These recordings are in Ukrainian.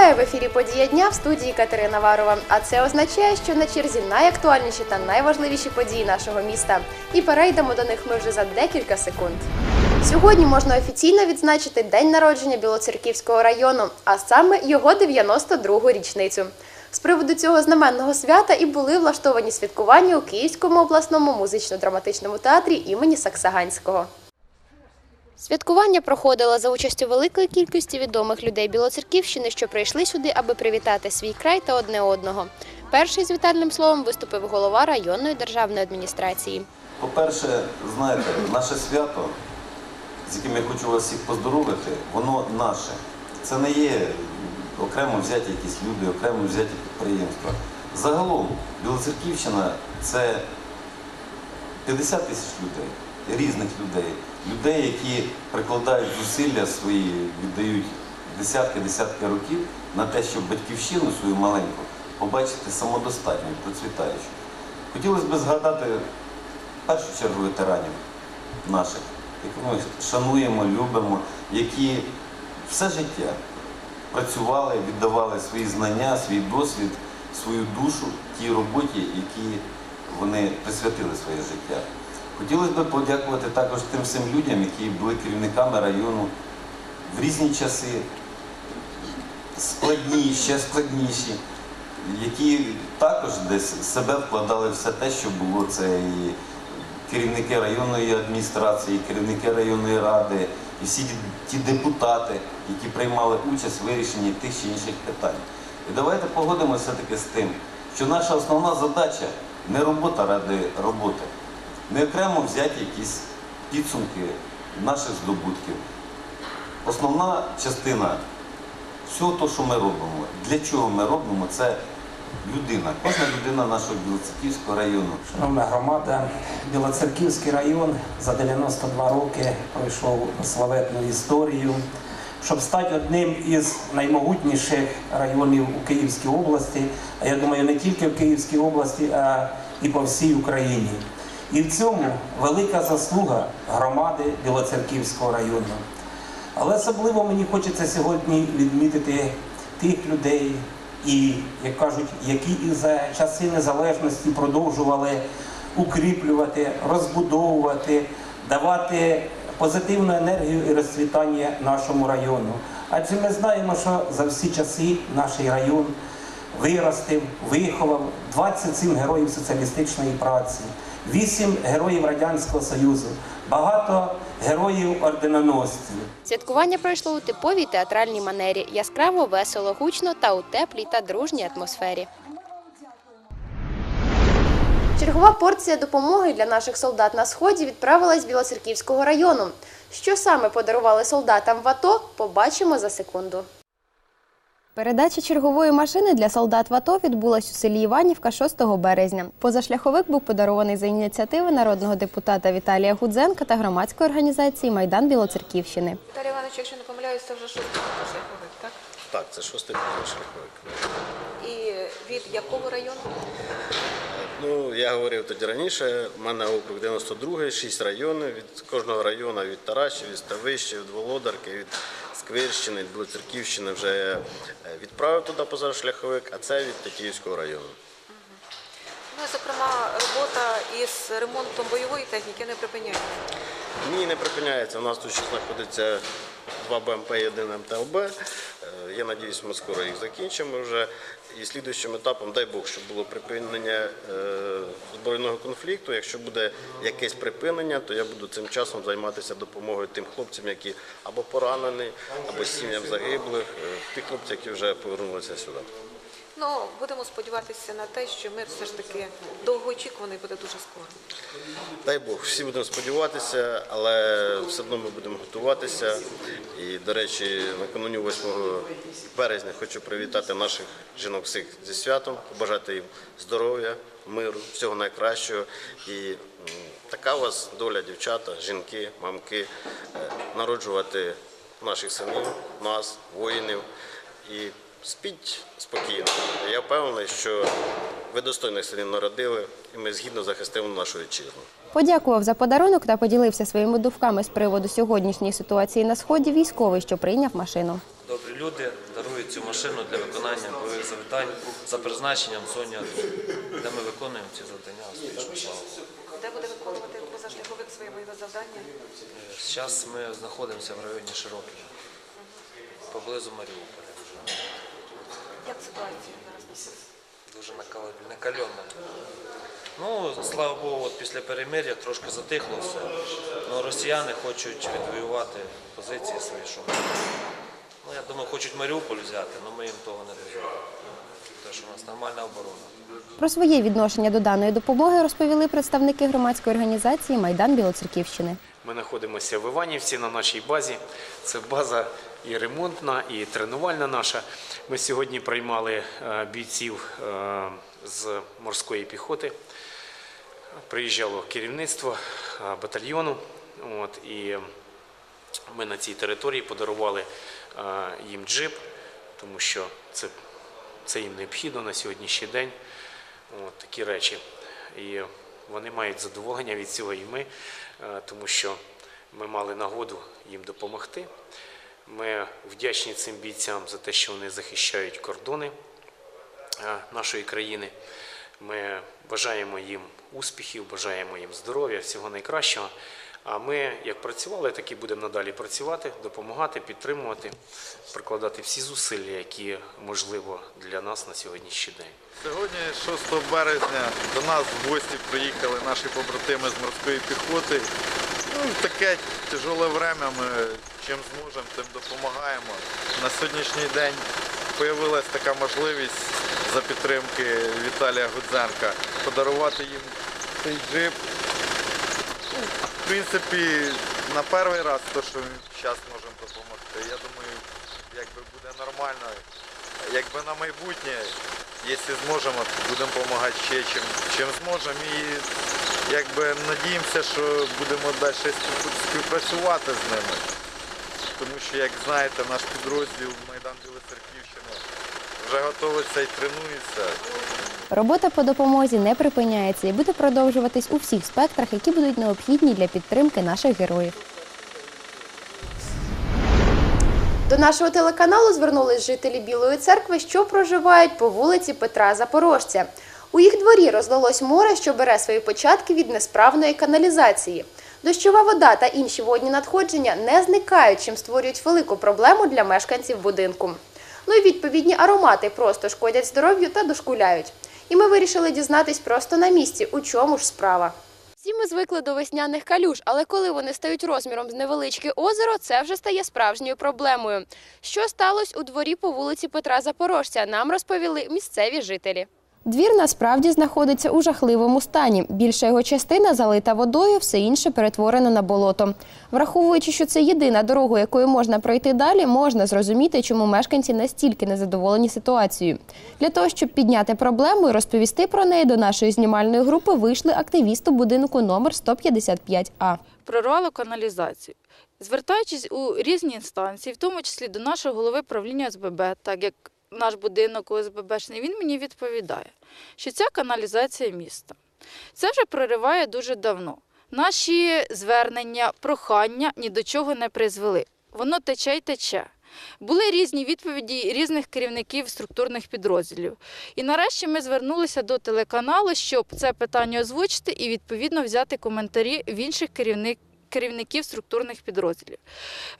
Вітаю в ефірі Подія дня в студії Катерина Варова. А це означає, що на черзі найактуальніші та найважливіші події нашого міста. І перейдемо до них ми вже за декілька секунд. Сьогодні можна офіційно відзначити день народження Білоцерківського району, а саме його 92-гу річницю. З приводу цього знаменного свята і були влаштовані святкування у Київському обласному музично-драматичному театрі імені Саксаганського. Святкування проходило за участю великої кількості відомих людей Білоцерківщини, що прийшли сюди, аби привітати свій край та одне одного. Перший з вітальним словом виступив голова районної державної адміністрації. По-перше, знаєте, наше свято, з яким я хочу вас всіх поздоровити, воно наше. Це не є окремо взяті якісь люди, окремо взяті підприємства. Загалом Білоцерківщина це 50 тисяч людей, різних людей, людей, які прикладають зусилля свої, віддають десятки-десятки років на те, щоб батьківщину свою маленьку побачити самодостатньою, процвітаючу. Хотілося б згадати в першу чергу ветеранів наших, яких ми шануємо, любимо, які все життя працювали, віддавали свої знання, свій досвід, свою душу тій роботі, які вони присвятили своє життя. Хотілося б подякувати також тим всім людям, які були керівниками району в різні часи, складні, ще складніші, які також десь себе вкладали все те, що було це і керівники районної адміністрації, і керівники районної ради, і всі ті депутати, які приймали участь в вирішенні тих чи інших питань. І давайте погодимося все-таки з тим, що наша основна задача не робота ради роботи, не окремо взяти якісь підсумки наших здобутків. Основна частина всього того, що ми робимо, для чого ми робимо, це людина, кожна людина нашого Білоцерківського району. Шановна громада, Білоцерківський район за 92 роки пройшов славетну історію, щоб стати одним із наймогутніших районів у Київській області, а я думаю, не тільки в Київській області, а і по всій Україні. І в цьому велика заслуга громади Білоцерківського району. Але особливо мені хочеться сьогодні відмітити тих людей, і, як кажуть, які і за часи незалежності продовжували укріплювати, розбудовувати, давати позитивну енергію і розцвітання нашому району. Адже ми знаємо, що за всі часи наш район виростив, виховав 27 героїв соціалістичної праці, 8 героїв Радянського Союзу, багато героїв орденоносців. Святкування пройшло у типовій театральній манері, яскраво, весело, гучно та у теплій та дружній атмосфері. Чергова порція допомоги для наших солдат на сході відправилась з Білоцерківського району. Що саме подарували солдатам в АТО, побачимо за секунду. Передача чергової машини для солдат в АТО відбулась у селі Іванівка 6 березня. Позашляховик був подарований за ініціативи народного депутата Віталія Гудзенка та громадської організації Майдан Білоцерківщини. Віталій Іванович, якщо не помиляюсь, це вже шостий позашляховик, так? Так, це шостий позашляховик. І від якого району? Ну, я говорив тоді раніше, в мене округ 92, 6 районів. Від кожного району, від Тарашів, від Ставища, від Володарки, від Сквирщини, від Білоцерківщини вже я е, відправив туди позашляховик, а це від Тетіївського району. Ну, зокрема, робота із ремонтом бойової техніки не припиняється. Ні, не припиняється. У нас тут ще знаходиться два БМП і один МТЛБ. Я надіюсь, ми скоро їх закінчимо вже. І слідуючим етапом, дай Бог, щоб було припинення е, збройного конфлікту. Якщо буде якесь припинення, то я буду цим часом займатися допомогою тим хлопцям, які або поранені, або сім'ям загиблих, е, тих хлопців, які вже повернулися сюди. Ну, будемо сподіватися на те, що мир все ж таки довгоочікуваний буде дуже скоро. Дай Бог, всі будемо сподіватися, але все одно ми будемо готуватися. І, до речі, накануні 8 березня хочу привітати наших жінок всіх зі святом, побажати їм здоров'я, миру, всього найкращого. І така у вас доля, дівчата, жінки, мамки, е, народжувати наших синів, нас, воїнів. І спіть спокійно. Я впевнений, що ви достойних синів народили, і ми згідно захистимо нашу вітчизну. Подякував за подарунок та поділився своїми думками з приводу сьогоднішньої ситуації на сході військовий, що прийняв машину. Добрі люди дарують цю машину для виконання бойових завдань за призначенням в зоні АТО, де ми виконуємо ці завдання успішно. слава Де буде виконувати позашляховик свої бойові завдання? Зараз ми знаходимося в районі Широкого, поблизу Маріуполя. Ситуація зараз? Дуже накал- Ну, слава Богу, от після перемир'я трошки затихло все. Ну, росіяни хочуть відвоювати позиції свої, що ну, я думаю, хочуть Маріуполь взяти, але ми їм того не дозволимо. Тому що у нас нормальна оборона. Про своє відношення до даної допомоги розповіли представники громадської організації Майдан Білоцерківщини. Ми знаходимося в Іванівці на нашій базі. Це база і ремонтна, і тренувальна наша. Ми сьогодні приймали е, бійців е, з морської піхоти. Приїжджало керівництво е, батальйону. От, і ми на цій території подарували їм джип, тому що це, це їм необхідно на сьогоднішній день. От, такі речі. І вони мають задоволення від цього і ми, тому що ми мали нагоду їм допомогти. Ми вдячні цим бійцям за те, що вони захищають кордони е, нашої країни. Ми бажаємо їм успіхів, бажаємо їм здоров'я, всього найкращого. А ми як працювали, так і будемо надалі працювати, допомагати, підтримувати, прикладати всі зусилля, які можливо для нас на сьогоднішній день. Сьогодні, 6 березня, до нас в гості приїхали наші побратими з морської піхоти. Ну, таке тяжеле время ми чим зможемо, тим допомагаємо. На сьогоднішній день з'явилася така можливість за підтримки Віталія Гудзенка подарувати їм цей джип. Ну, в принципі, на перший раз, то, що ми зараз можемо допомогти, я думаю, якби буде нормально. Якби на майбутнє, якщо зможемо, будемо допомагати ще чим, чим зможемо. І якби надіємося, що будемо далі співпрацювати з ними. Тому що, як знаєте, наш підрозділ Майдан Білоцерківщини вже готується і тренується. Робота по допомозі не припиняється і буде продовжуватись у всіх спектрах, які будуть необхідні для підтримки наших героїв. До нашого телеканалу звернулись жителі Білої церкви, що проживають по вулиці Петра Запорожця. У їх дворі розлилось море, що бере свої початки від несправної каналізації. Дощова вода та інші водні надходження не зникають, чим створюють велику проблему для мешканців будинку. Ну і відповідні аромати просто шкодять здоров'ю та дошкуляють. І ми вирішили дізнатись просто на місці, у чому ж справа. Всі ми звикли до весняних калюж, але коли вони стають розміром з невеличке озеро, це вже стає справжньою проблемою. Що сталося у дворі по вулиці Петра Запорожця, нам розповіли місцеві жителі. Двір насправді знаходиться у жахливому стані. Більша його частина залита водою, все інше перетворено на болото. Враховуючи, що це єдина дорога, якою можна пройти далі, можна зрозуміти, чому мешканці настільки незадоволені ситуацією. Для того, щоб підняти проблему і розповісти про неї, до нашої знімальної групи вийшли активісти будинку номер 155А. прорвало каналізацію. Звертаючись у різні інстанції, в тому числі до нашого голови правління ОСББ, так як наш будинок ОСББшний, він мені відповідає, що ця каналізація міста. Це вже прориває дуже давно. Наші звернення, прохання ні до чого не призвели. Воно тече й тече. Були різні відповіді різних керівників структурних підрозділів. І нарешті ми звернулися до телеканалу, щоб це питання озвучити і відповідно взяти коментарі в інших керівник, керівників структурних підрозділів.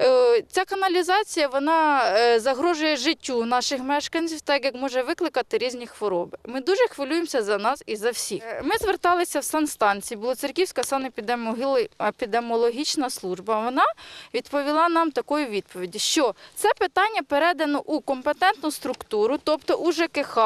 Е, Ця каналізація вона е, загрожує життю наших мешканців, так як може викликати різні хвороби. Ми дуже хвилюємося за нас і за всіх. Е, Ми зверталися в санстанції, Білоцерківська санепідемологічна служба. Вона відповіла нам такою відповіді, що це питання передано у компетентну структуру, тобто у ЖКХ.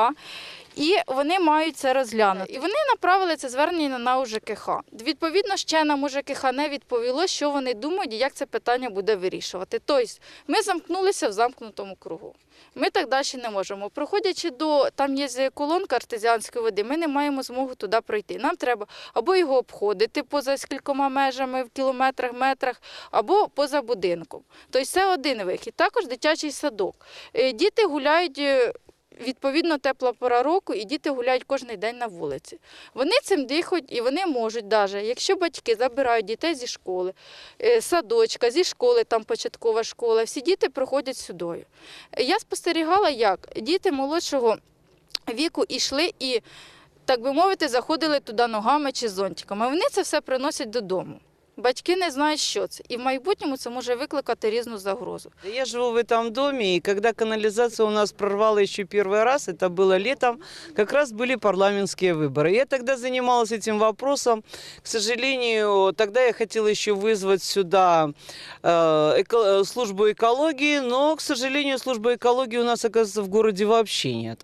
І вони мають це розглянути. І вони направили це звернення на УЖКХ. Відповідно, ще нам УЖКХ не відповіло, що вони думають і як це питання буде вирішувати. Тобто ми замкнулися в замкнутому кругу. Ми так далі не можемо. Проходячи до там є колонка артезіанської води, ми не маємо змоги туди пройти. Нам треба або його обходити поза скількома межами в кілометрах, метрах, або поза будинком. Тобто це один вихід. Також дитячий садок. Е, Діти гуляють. Відповідно тепла пора року, і діти гуляють кожен день на вулиці. Вони цим дихають і вони можуть, навіть якщо батьки забирають дітей зі школи, е, садочка, зі школи, там початкова школа, всі діти проходять сюдою. Я спостерігала, як діти молодшого віку йшли і, так би мовити, заходили туди ногами чи зонтиками. Вони це все приносять додому. Батьки не знають, що це, і в майбутньому це може викликати різну загрозу. Я живу в цьому домі, і коли каналізацію у нас прорвали ще перший раз, це було літом, якраз були парламентські вибори. Я тоді займалася цим питанням. К сожалению, тоді я хотіла ще визвати сюди э, э, службу екології, але, к сожалению, служби екології у нас, оказывается, в городі взагалі немає.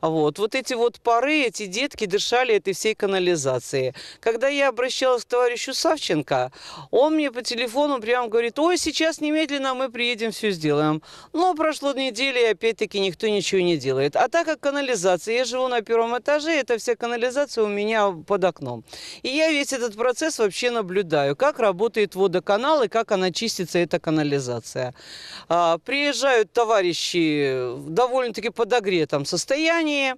Вот. вот эти вот пары, эти детки дышали этой всей канализации. Когда я обращалась к товарищу Савченко, он мне по телефону прям говорит, ой, сейчас немедленно мы приедем, все сделаем. Но прошло недели, и опять-таки никто ничего не делает. А так как канализация, я живу на первом этаже, эта вся канализация у меня под окном. И я весь этот процесс вообще наблюдаю, как работает водоканал и как она чистится, эта канализация. А, приезжают товарищи в довольно-таки подогретом состоянии,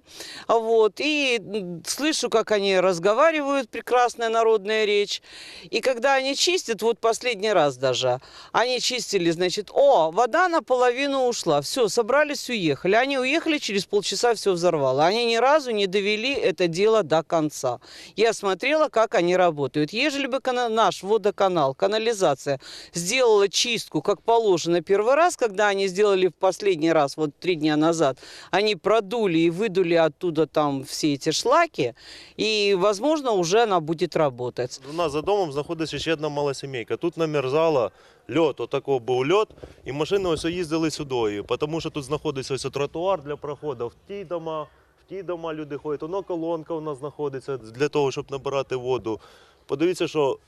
вот, и слышу, как они разговаривают, прекрасная народная речь. И когда они чистят, вот последний раз даже, они чистили, значит, о, вода наполовину ушла, все, собрались, уехали. Они уехали, через полчаса все взорвало. Они ни разу не довели это дело до конца. Я смотрела, как они работают. Ежели бы наш водоканал, канализация сделала чистку, как положено первый раз, когда они сделали в последний раз, вот три дня назад, они продули и выдули оттуда там все эти шлаки, и, возможно, уже она будет работать. У нас за домом знаходиться ще одна мала сімейка. Тут намерзала льот, отако був льот, і машини ось їздили сюди, тому що тут знаходиться ось тротуар для проходу в ті дома, в ті дома люди ходять, воно колонка у нас знаходиться для того, щоб набирати воду. Подивіться, що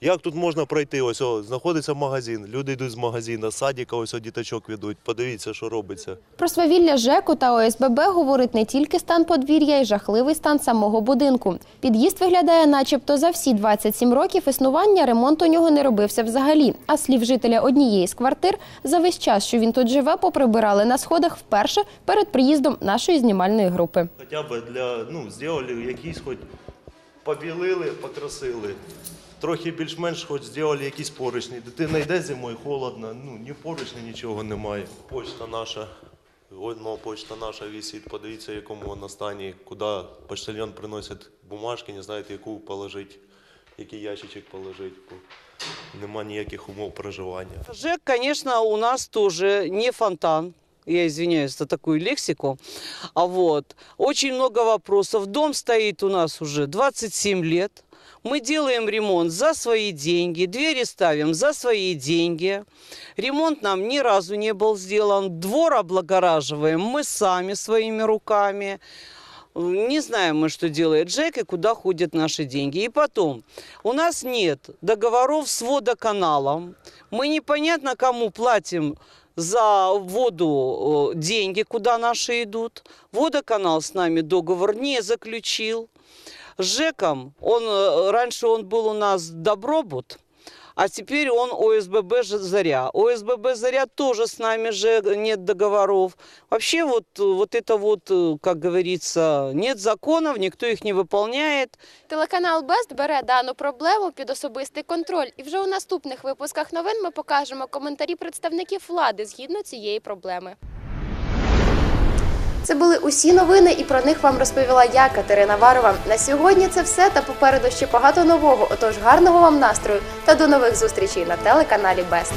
як тут можна пройти? Ось о, знаходиться магазин. Люди йдуть з магазину, з садика, ось о, діточок ведуть. Подивіться, що робиться. Про свавілля ЖЕКу та ОСББ говорить не тільки стан подвір'я й жахливий стан самого будинку. Під'їзд виглядає, начебто, за всі 27 років існування ремонт у нього не робився взагалі. А слів жителя однієї з квартир за весь час, що він тут живе, поприбирали на сходах вперше перед приїздом нашої знімальної групи. Хоча б для, ну, зробили якісь хоч побілили, покрасили. Трохи більш-менш хоч зробили якісь поручні. Дитина йде зимою, холодно, ну ні поручні, нічого немає. Почта наша, одна почта наша висить, подивіться, якому вона стані, куди почтальон приносить бумажки, не знаєте, яку положити, який ящичок положити. Нема ніяких умов проживання. ЖЭК, конечно, у нас тоже не фонтан. Я извиняюсь за такую лексику. А вот, очень много вопросов. Дом стоит у нас уже 27 лет. Мы делаем ремонт за свои деньги, двери ставим за свои деньги. Ремонт нам ни разу не был сделан. Двор облагораживаем мы сами своими руками. Не знаем мы, что делает Джек и куда ходят наши деньги. И потом, у нас нет договоров с водоканалом. Мы непонятно кому платим за воду деньги, куда наши идут. Водоканал с нами договор не заключил. С ЖЭКом, он, э, раньше он был у нас Добробут, а теперь он ОСББ Ж- «Заря». ОСББ «Заря» тоже с нами же нет договоров. Вообще вот, э, вот это вот, э, как говорится, нет законов, никто их не выполняет. Телеканал Бест бере дану проблему під особистий контроль. І вже у наступних випусках новин ми покажемо коментарі представників влади згідно цієї проблеми. Це були усі новини, і про них вам розповіла я, Катерина Варова. На сьогодні це все та попереду ще багато нового. Отож, гарного вам настрою та до нових зустрічей на телеканалі Бест.